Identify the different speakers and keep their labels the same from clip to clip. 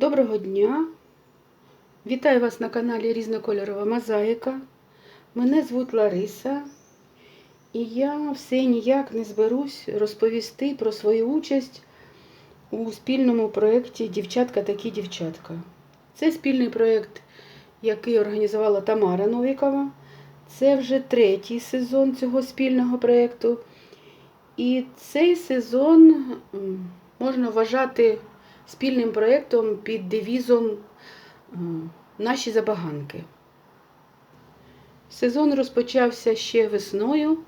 Speaker 1: Доброго дня! Вітаю вас на каналі Різнокольорова Мозаїка. Мене звуть Лариса, і я все ніяк не зберусь розповісти про свою участь у спільному проєкті Дівчатка такі дівчатка. Це спільний проєкт, який організувала Тамара Новікова. Це вже третій сезон цього спільного проєкту. І цей сезон можна вважати спільним проєктом під девізом Наші забаганки. Сезон розпочався ще весною,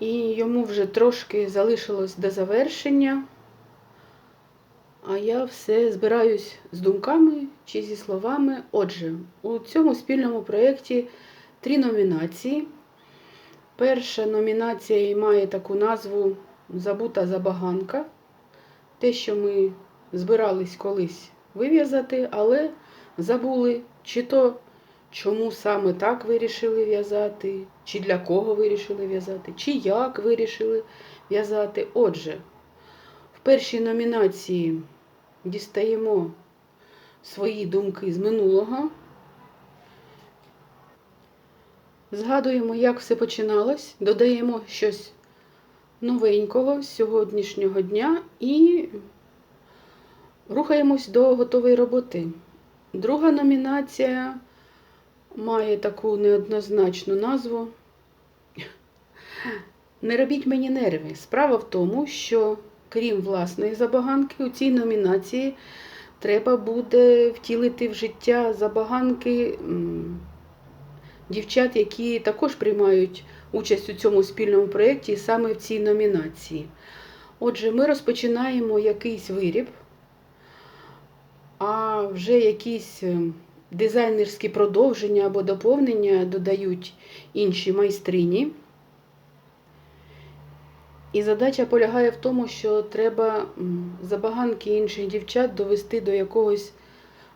Speaker 1: і йому вже трошки залишилось до завершення. А я все збираюсь з думками чи зі словами. Отже, у цьому спільному проєкті три номінації. Перша номінація має таку назву Забута забаганка. Те, що ми збирались колись вив'язати, але забули, чи то чому саме так вирішили в'язати, чи для кого вирішили в'язати, чи як вирішили в'язати. Отже, в першій номінації дістаємо свої думки з минулого. Згадуємо, як все починалось, додаємо щось новенького сьогоднішнього дня і рухаємось до готової роботи. Друга номінація має таку неоднозначну назву. Не робіть мені нерви. Справа в тому, що крім власної забаганки, у цій номінації треба буде втілити в життя забаганки дівчат, які також приймають участь у цьому спільному проєкті саме в цій номінації. Отже, ми розпочинаємо якийсь виріб, а вже якісь е, дизайнерські продовження або доповнення додають інші майстрині. І задача полягає в тому, що треба забаганки інших дівчат довести до якогось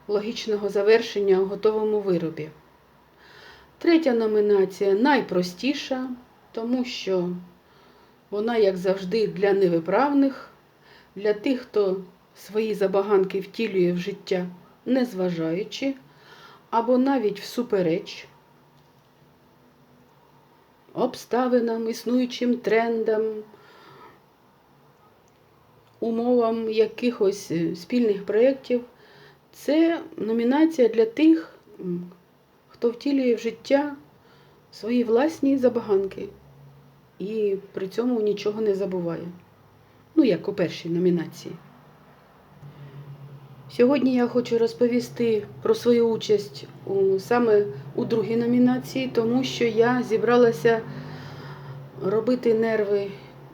Speaker 1: логічного завершення у готовому виробі. Третя номінація найпростіша, тому що вона, як завжди, для невиправних, для тих, хто свої забаганки втілює в життя, незважаючи, або навіть всупереч обставинам, існуючим трендам, умовам якихось е, спільних проєктів. Це номінація для тих, хто втілює в життя свої власні забаганки і при цьому нічого не забуває. Ну, як у першій номінації. Сьогодні я хочу розповісти про свою участь у, саме у другій номінації, тому що я зібралася робити нерви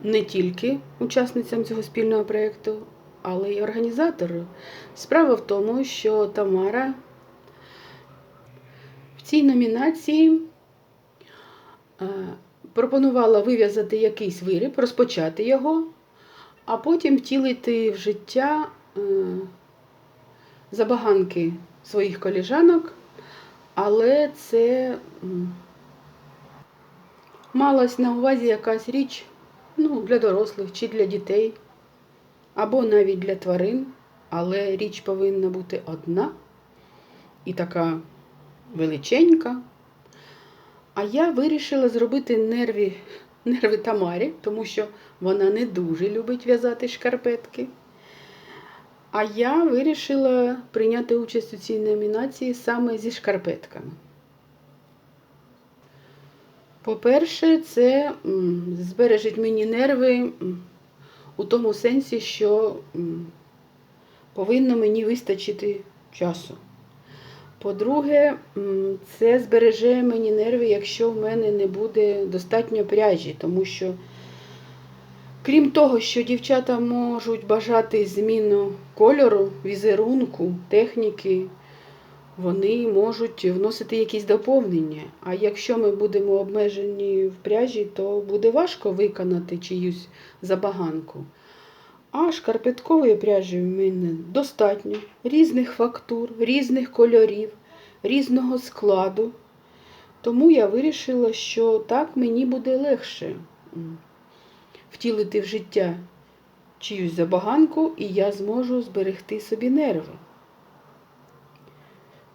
Speaker 1: не тільки учасницям цього спільного проєкту, але й організатору. Справа в тому, що Тамара в цій номінації е, пропонувала вив'язати якийсь виріб, розпочати його, а потім втілити в життя е, забаганки своїх коліжанок, але це малась на увазі якась річ ну, для дорослих чи для дітей, або навіть для тварин, але річ повинна бути одна і така величенька. А я вирішила зробити нерві, нерви Тамарі, тому що вона не дуже любить в'язати шкарпетки. А я вирішила прийняти участь у цій номінації саме зі шкарпетками. По-перше, це збережить мені нерви у тому сенсі, що повинно мені вистачити часу. По-друге, це збереже мені нерви, якщо в мене не буде достатньо пряжі, тому що, крім того, що дівчата можуть бажати зміну кольору, візерунку, техніки, вони можуть вносити якісь доповнення. А якщо ми будемо обмежені в пряжі, то буде важко виконати чиюсь забаганку. А шкарпеткової пряжі в мене достатньо різних фактур, різних кольорів, різного складу. Тому я вирішила, що так мені буде легше втілити в життя чиюсь забаганку, і я зможу зберегти собі нерви.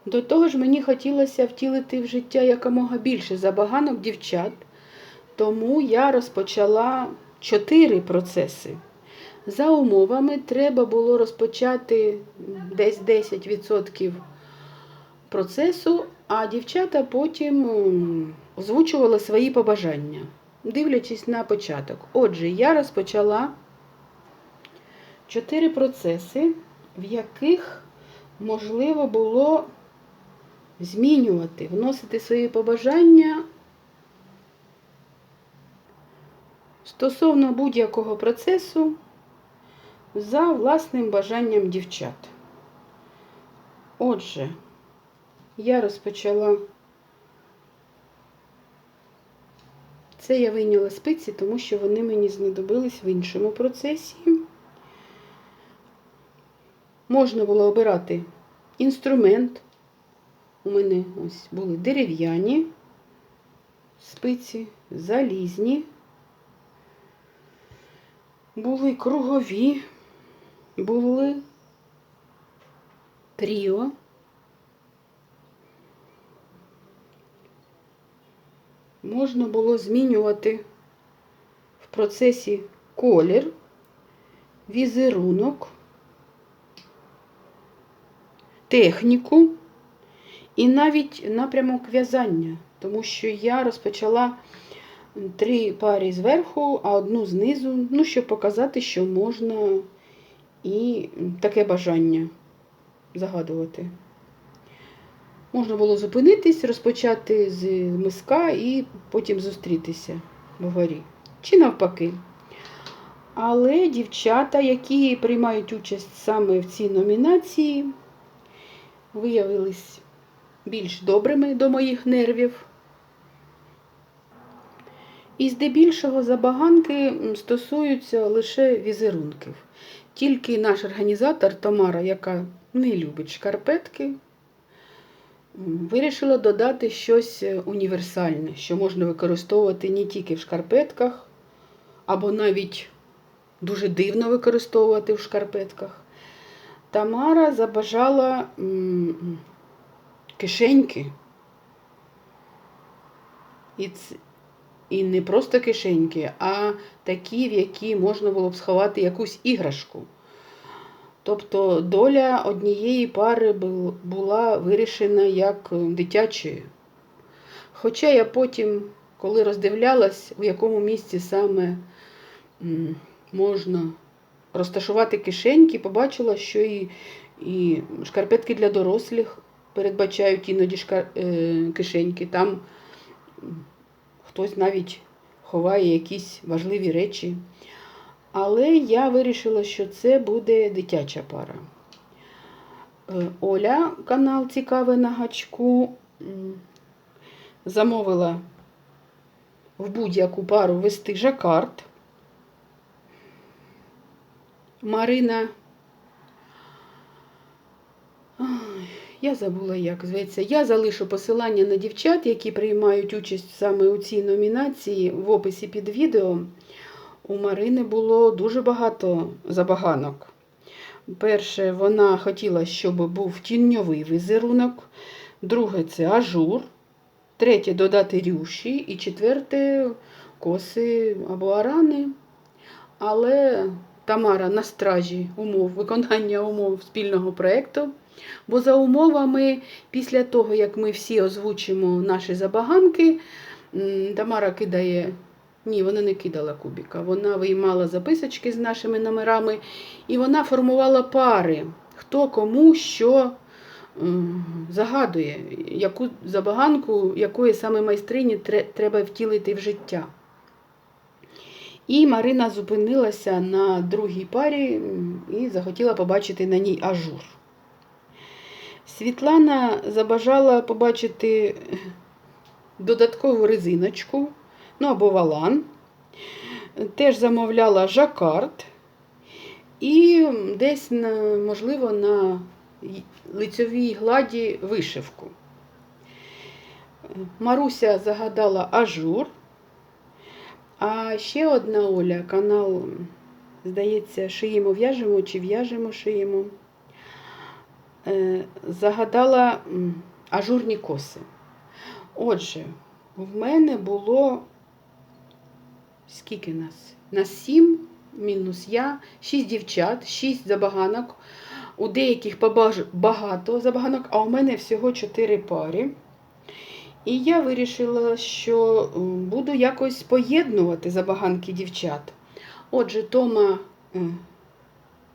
Speaker 1: До того ж, мені хотілося втілити в життя якомога більше забаганок дівчат, тому я розпочала чотири процеси. За умовами, треба було розпочати десь 10% процесу, а дівчата потім озвучували свої побажання, дивлячись на початок. Отже, я розпочала чотири процеси, в яких можливо було змінювати, вносити свої побажання стосовно будь-якого процесу за власним бажанням дівчат. Отже, я розпочала. Це я вийняла спиці, тому що вони мені знадобились в іншому процесі. Можна було обирати інструмент. У мене ось були дерев'яні спиці, залізні, були кругові, були тріо. Можна було змінювати в процесі колір, візерунок, техніку і навіть напрямок в'язання, тому що я розпочала три пари зверху, а одну знизу, ну, щоб показати, що можна і таке бажання загадувати. Можна було зупинитись, розпочати з миска і потім зустрітися вгорі. Чи навпаки. Але дівчата, які приймають участь саме в цій номінації, виявились більш добрими до моїх нервів. І здебільшого забаганки стосуються лише візерунків. Тільки наш організатор Тамара, яка не любить шкарпетки, вирішила додати щось універсальне, що можна використовувати не тільки в шкарпетках, або навіть дуже дивно використовувати в шкарпетках. Тамара забажала кишеньки. І. і не просто кишеньки, а такі, в які можна було б сховати якусь іграшку. Тобто доля однієї пари була вирішена як дитячою. Хоча я потім, коли роздивлялась, у якому місці саме можна розташувати кишеньки, побачила, що і, і шкарпетки для дорослих передбачають іноді шкар... е, кишеньки. Там хтось навіть ховає якісь важливі речі. Але я вирішила, що це буде дитяча пара. Е, Оля, канал Цікаве на гачку, замовила в будь-яку пару вести жакард. Марина. Ой, Я забула, як зветься. Я залишу посилання на дівчат, які приймають участь саме у цій номінації в описі під відео. У Марини було дуже багато забаганок. Перше, вона хотіла, щоб був тіньовий візерунок. Друге це ажур. Третє додати рюші. І четверте коси або арани. Але Тамара на стражі умов, виконання умов спільного проєкту. Бо за умовами, після того, як ми всі озвучимо наші забаганки, Тамара кидає. Ні, вона не кидала кубіка. Вона виймала записочки з нашими номерами і вона формувала пари, хто кому що загадує, яку забаганку, якої саме майстрині треба втілити в життя. І Марина зупинилася на другій парі і захотіла побачити на ній ажур. Світлана забажала побачити додаткову резиночку, ну або валан. Теж замовляла жакард і десь, можливо, на лицьовій гладі вишивку. Маруся загадала ажур. А ще одна Оля, канал здається, шиємо, в'яжемо чи в'яжемо, шиємо. Е, Загадала ажурні коси. Отже, в мене було скільки нас? На сім, мінус я, шість дівчат, шість забаганок. У деяких багато забаганок, а у мене всього чотири пари. І я вирішила, що буду якось поєднувати забаганки дівчат. Отже, Тома е,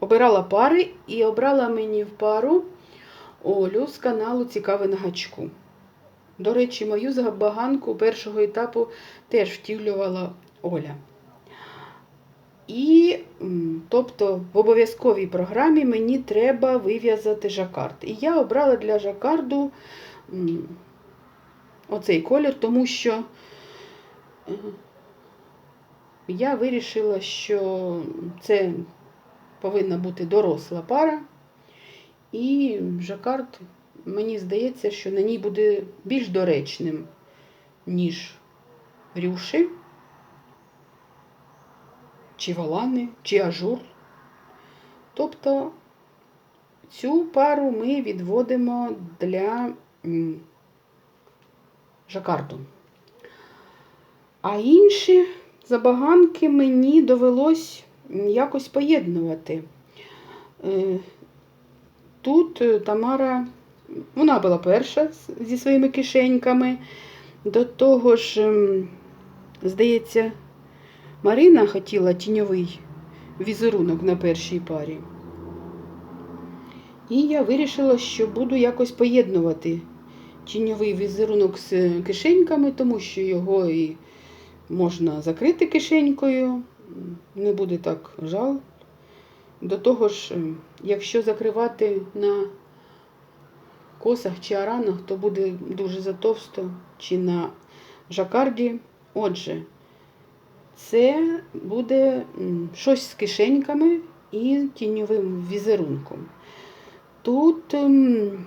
Speaker 1: обирала пари і обрала мені в пару Олю з каналу Цікаве на гачку. До речі, мою забаганку першого етапу теж втілювала Оля. І, тобто, в обов'язковій програмі мені треба вив'язати жакард. І я обрала для жакарду оцей колір, тому що е, я вирішила, що це повинна бути доросла пара. І жакард, мені здається, що на ній буде більш доречним, ніж рюші, чи волани, чи ажур. Тобто цю пару ми відводимо для жакарду. А інші забаганки мені довелось якось поєднувати. Тут е, Тамара, вона була перша зі своїми кишеньками. До того ж, ем, здається, Марина хотіла тіньовий візерунок на першій парі. І я вирішила, що буду якось поєднувати тіньовий візерунок з кишеньками, тому що його і можна закрити кишенькою, не буде так жал. До того ж, ем, якщо закривати на косах чи аранах, то буде дуже затовсто, чи на жакарді. Отже, це буде щось з кишеньками і тіньовим візерунком. Тут ем,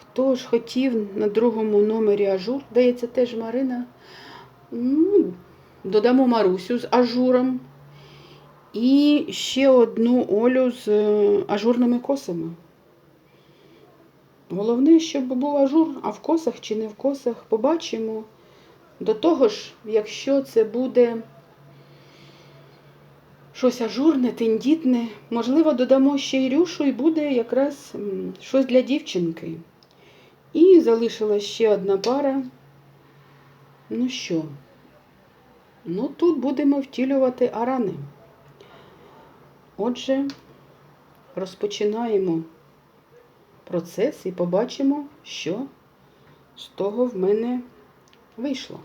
Speaker 1: хто ж хотів на другому номері ажур, здається, теж Марина. Ну, додамо Марусю з ажуром. І ще одну Олю з е, ажурними косами. Головне, щоб був ажур, а в косах чи не в косах, побачимо. До того ж, якщо це буде щось ажурне, тендітне, можливо, додамо ще й рюшу, і буде якраз щось для дівчинки. І залишилась ще одна пара. Ну що? Ну, тут будемо втілювати арани. Отже, розпочинаємо процес і побачимо, що з того в мене вийшло.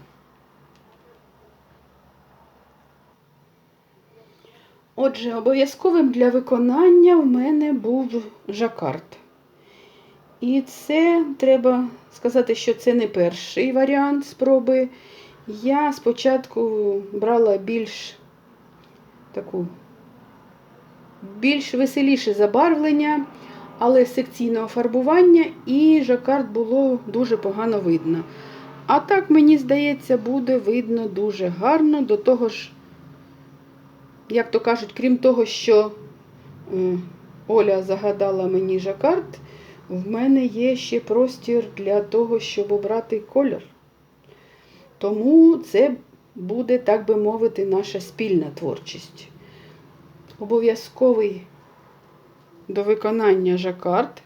Speaker 1: Отже, обов'язковим для виконання в мене був жакард. І це треба сказати, що це не перший варіант спроби. Я спочатку брала більш таку більш веселіше забарвлення, але секційного фарбування і жакард було дуже погано видно. А так, мені здається, буде видно дуже гарно. До того ж, як то кажуть, крім того, що е, Оля загадала мені жакард, в мене є ще простір для того, щоб обрати колір. Тому це буде, так би мовити, наша спільна творчість обов'язковий до виконання жакард.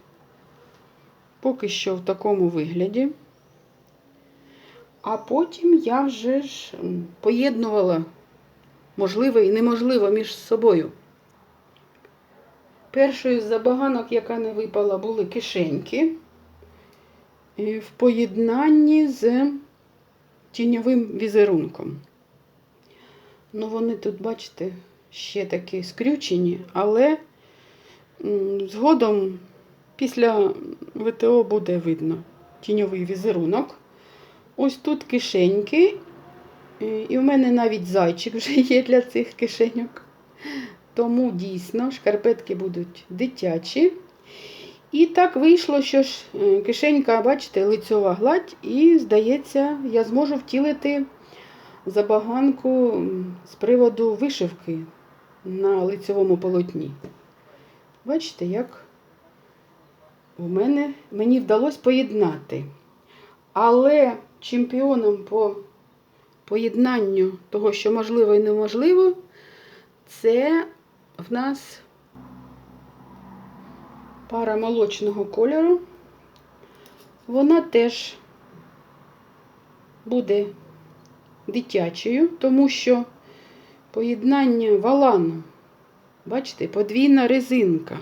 Speaker 1: Поки що в такому вигляді. А потім я вже ж поєднувала можливе і неможливе між собою. Першою з забаганок, яка не випала, були кишеньки в поєднанні з тіньовим візерунком. Ну, вони тут, бачите, ще такі скрючені, але згодом після ВТО буде видно тіньовий візерунок. Ось тут кишеньки. І в мене навіть зайчик вже є для цих кишеньок. Тому дійсно шкарпетки будуть дитячі. І так вийшло, що ж е, кишенька, бачите, лицьова гладь, і, здається, я зможу втілити забаганку з приводу вишивки на лицевому полотні. Бачите, як у мене мені вдалося поєднати. Але чемпіоном по поєднанню того, що можливо і неможливо, це в нас пара молочного кольору. Вона теж буде дитячою, тому що поєднання валану, бачите, подвійна резинка.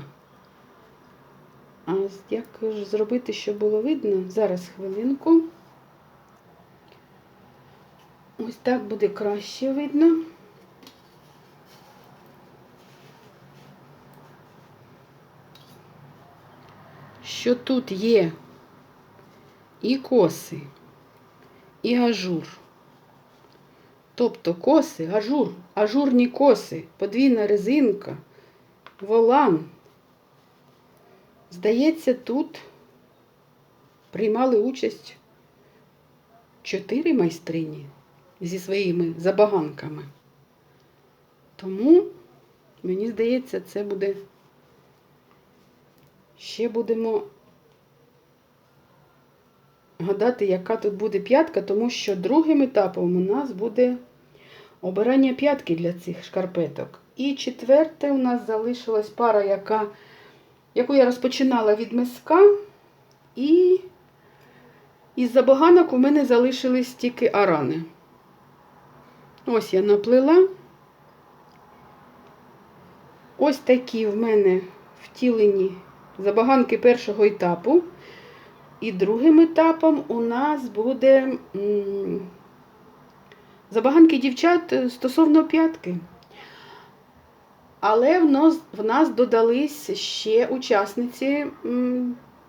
Speaker 1: А як ж зробити, щоб було видно? Зараз хвилинку. Ось так буде краще видно. Що тут є і коси, і ажур. Тобто коси, ажур, ажурні коси, подвійна резинка, волан. Здається, тут приймали участь чотири майстрині зі своїми забаганками. Тому, мені здається, це буде. Ще будемо гадати, яка тут буде п'ятка, тому що другим етапом у нас буде обирання п'ятки для цих шкарпеток. І четверте у нас залишилась пара, яка, яку я розпочинала від миска. І із забаганок у мене залишились тільки арани. Ось я наплила. Ось такі в мене втілені забаганки першого етапу. І другим етапом у нас буде забаганки дівчат стосовно п'ятки. Але в нас, в нас додались ще учасниці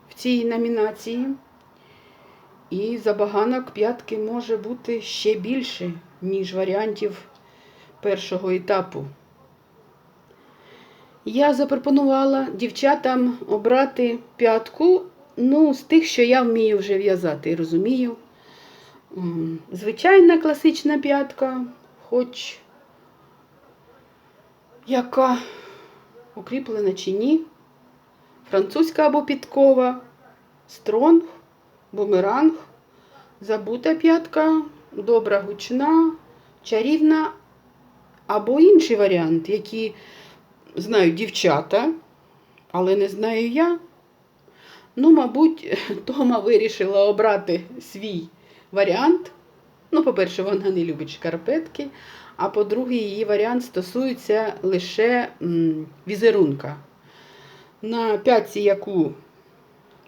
Speaker 1: в цій номінації. І забаганок п'ятки може бути ще більше, ніж варіантів першого етапу. Я запропонувала дівчатам обрати п'ятку, ну, з тих, що я вмію вже в'язати розумію. Звичайна класична п'ятка, хоч яка укріплена чи ні, французька або підкова, стронг, бумеранг, забута п'ятка, добра гучна, чарівна або інший варіант, які знають дівчата, але не знаю я. Ну, мабуть, Тома вирішила обрати свій варіант. Ну, по-перше, вона не любить шкарпетки, а по-друге, її варіант стосується лише візерунка. На п'ятці, яку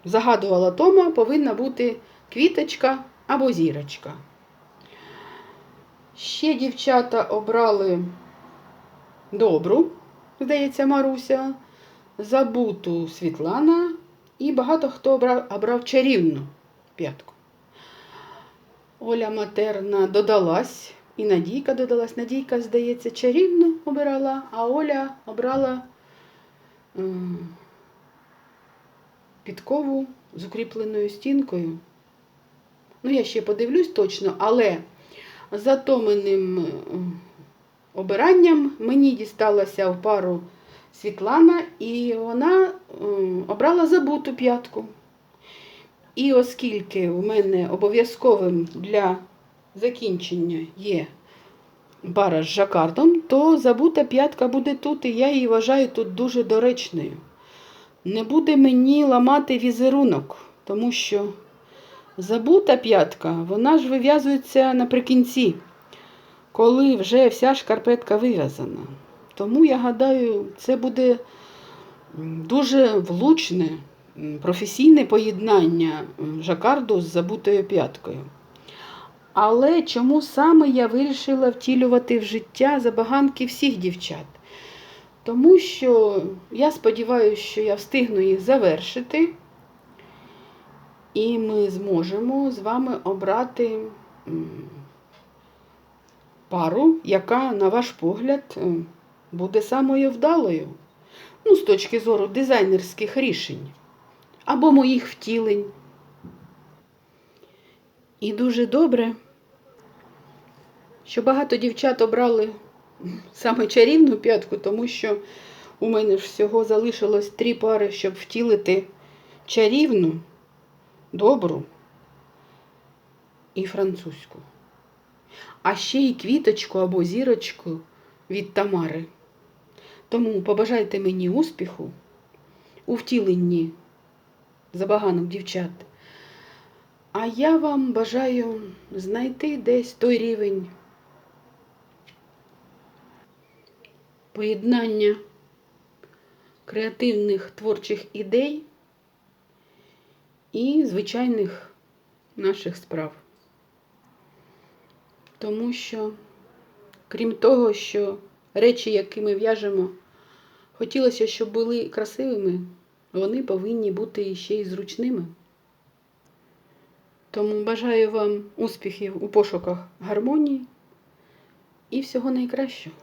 Speaker 1: загадувала Тома, повинна бути квіточка або зірочка. Ще дівчата обрали добру, здається, Маруся, забуту Світлана, і багато хто обрав, обрав чарівну п'ятку. Оля Матерна додалась, і Надійка додалась. Надійка, здається, чарівну обирала, а Оля обрала ем, підкову з укріпленою стінкою. Ну, я ще подивлюсь точно, але за Томиним ем, обиранням мені дісталася в пару Світлана, і вона ем, обрала забуту п'ятку. І оскільки в мене обов'язковим для закінчення є пара з жакардом, то забута п'ятка буде тут, і я її вважаю тут дуже доречною. Не буде мені ламати візерунок, тому що забута п'ятка, вона ж вив'язується наприкінці, коли вже вся шкарпетка вив'язана. Тому я гадаю, це буде дуже влучне, професійне поєднання жакарду з забутою п'яткою. Але чому саме я вирішила втілювати в життя забаганки всіх дівчат? Тому що я сподіваюся, що я встигну їх завершити, і ми зможемо з вами обрати пару, яка, на ваш погляд, буде самою вдалою. Ну, з точки зору дизайнерських рішень або моїх втілень. І дуже добре, що багато дівчат обрали саме чарівну п'ятку, тому що у мене ж всього залишилось три пари, щоб втілити чарівну, добру і французьку. А ще й квіточку або зірочку від Тамари. Тому побажайте мені успіху у втіленні забаганок дівчат. А я вам бажаю знайти десь той рівень поєднання креативних творчих ідей і звичайних наших справ. Тому що, крім того, що речі, які ми в'яжемо, хотілося, щоб були красивими, вони повинні бути ще й зручними. Тому бажаю вам успіхів у пошуках гармонії і всього найкращого.